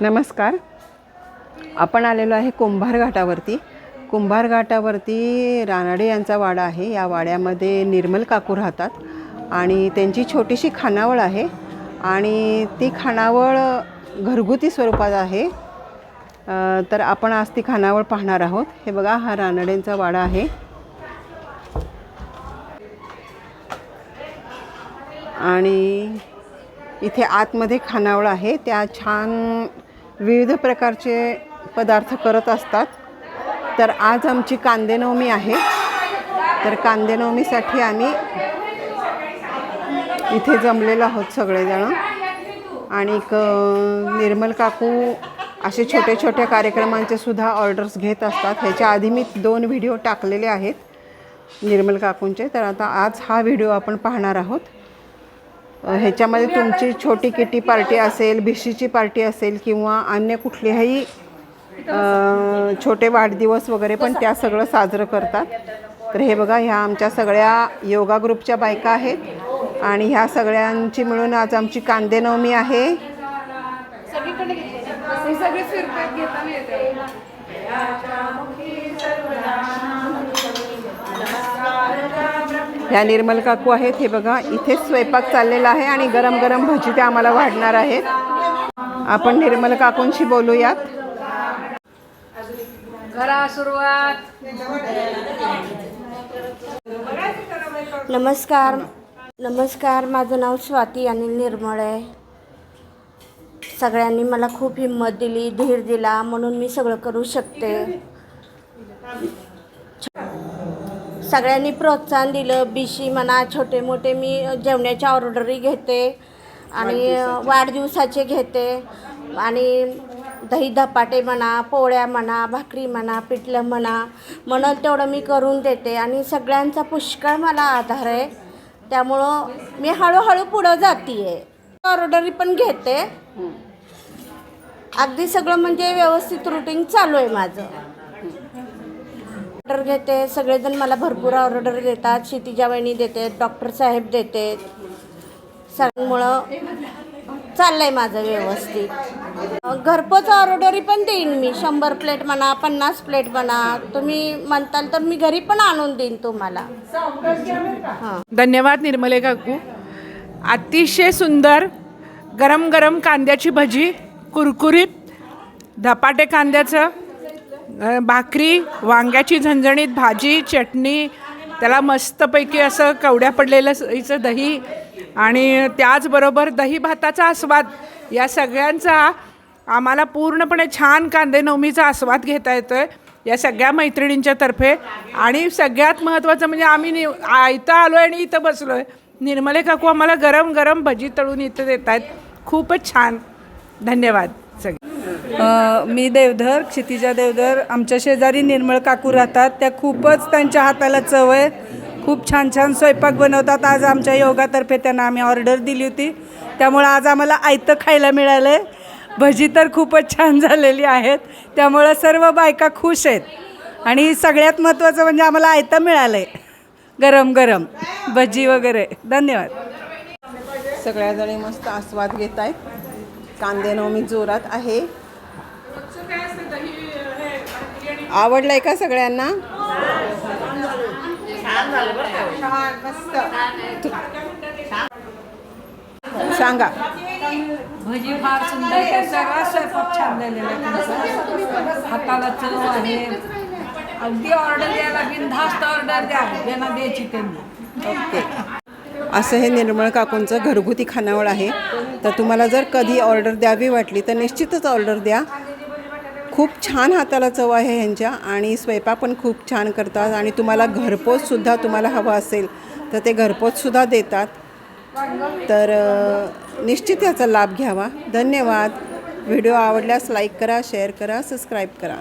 नमस्कार. आपण आलेलो आहे कुंभार घाटावरती. कुंभार घाटावरती रानाडे यांचा वाडा आहे. या वाड्यामध्ये निर्मल काकू राहतात आणि त्यांची छोटीशी खानावळ आहे आणि ती खानावळ घरगुती स्वरूपात आहे. तर आपण आज ती खानावळ पाहणार आहोत. हे बघा हा रानडेंचा वाडा आहे. आणि इथे आतमध्ये खानावळ आहे. त्या छान विविध प्रकारचे पदार्थ करत असतात. तर आज आमची कांदेनवमी आहे. तर कांदेनवमीसाठी आम्ही इथे जमलेलो आहोत सगळेजण. आणि क- निर्मल काकू असे छोटे छोट्या कार्यक्रमांचे सुद्धा ऑर्डर्स घेत असतात. ह्याच्या आधी मी दोन व्हिडिओ टाकलेले आहेत निर्मल काकूंचे. तर आता आज हा व्हिडिओ आपण पाहणार आहोत. ह्याच्यामध्ये तुमची छोटी किटी पार्टी असेल भिशीची पार्टी असेल किंवा अन्य कुठल्याही छोटे वाढदिवस वगैरे पण त्या सगळं साजरं करतात. तर हे बघा ह्या आमच्या सगळ्या योगा ग्रुपच्या बायका आहेत आणि ह्या सगळ्यांची मिळून आज आमची कांदेनवमी आहे. ह्या निर्मल काकू आहेत. हे बघा इथेच स्वयंपाक चाललेला आहे आणि गरम गरम भजी ते आम्हाला वाढणार आहेत. आपण निर्मल काकूंशी बोलूयात. करा सुरुवात. नमस्कार. नमस्कार. माझं नाव स्वाती अनिल निर्मळ आहे. सगळ्यांनी मला खूप हिंमत दिली धीर दिला म्हणून मी सगळं करू शकते. सगळ्यांनी प्रोत्साहन दिलं बिशी म्हणा छोटे मोठे मी जेवणाच्या ऑर्डरी घेते आणि वाढदिवसाचे घेते. आणि दही धपाटे म्हणा पोळ्या म्हणा भाकरी म्हणा पिठलं म्हणा म्हणून तेवढं मी करून देते. आणि सगळ्यांचा पुष्कळ मला आधार आहे. त्यामुळं मी हळूहळू पुढं जाते आहे ऑर्डरी पण घेते. अगदी सगळं म्हणजे व्यवस्थित रुटीन चालू आहे माझं. ऑर्डर घेते सगळेजण मला भरपूर ऑर्डर देतात क्षितिजा वहिनी देते डॉक्टर साहेब देते सगळ्यांमुळं चाललं आहे माझं व्यवस्थित. घरपोच ऑर्डरी पण देईन मी शंभर प्लेट म्हणा पन्नास प्लेट म्हणा. तुम्ही म्हणताल तर मी घरी पण आणून देईन तुम्हाला. हां. धन्यवाद निर्मले काकू. अतिशय सुंदर गरम गरम कांद्याची भजी कुरकुरीत धपाटे कांद्याचं भाकरी वांग्याची झणझणीत भाजी चटणी त्याला मस्तपैकी असं कवड्या पडलेलं इचं हिचं दही आणि त्याचबरोबर दही भाताचा आस्वाद. या सगळ्यांचा आम्हाला पूर्णपणे छान कांदे नवमीचा आस्वाद घेता येतो आहे या सगळ्या मैत्रिणींच्या तर्फे. आणि सगळ्यात महत्त्वाचं म्हणजे आम्ही नि इथं आलो आहे आणि इथं बसलो आहे निर्मले काकू आम्हाला गरम गरम भजी तळून इथं देत आहेत खूपच छान. धन्यवाद. मी देवधर क्षितिजा देवधर आमच्या शेजारी निर्मळ काकू राहतात. त्या खूपच त्यांच्या हाताला चव आहे. खूप छान छान स्वयंपाक बनवतात. आज आमच्या योगातर्फे त्यांना आम्ही ऑर्डर दिली होती. त्यामुळं आज आम्हाला आयतं खायला मिळालं आहे भजी तर खूपच छान झालेली आहेत. त्यामुळं सर्व बायका खुश आहेत. आणि सगळ्यात महत्त्वाचं म्हणजे आम्हाला आयतं मिळालं आहे गरम गरम भजी वगैरे. धन्यवाद. सगळ्याजणी मस्त आस्वाद घेत आहेत कांदेनवमी जोरात आहे. आवडलंय का सगळ्यांना? सांगा. भजी फार सुंदर सगळा स्वयंपाक छान झालेला आहे तुमचा. हाताला चव आहे. अगदी ऑर्डर द्यायला बिनधास्त ऑर्डर द्या. ज्यांना द्यायची त्यांनी. ओके. असं हे निर्मळ काकूंचं घरगुती खानावळ आहे. तर तुम्हाला जर कधी ऑर्डर द्यावी वाटली तर निश्चितच ऑर्डर द्या. खूप छान हाताला चव आहे ह्यांच्या आणि स्वयंपाक पण खूप छान करतात आणि तुम्हाला घरपोचसुद्धा तुम्हाला हवं असेल तर ते घरपोचसुद्धा देतात. तर निश्चित याचा लाभ घ्यावा. धन्यवाद. व्हिडिओ आवडल्यास लाईक करा शेअर करा सबस्क्राईब करा.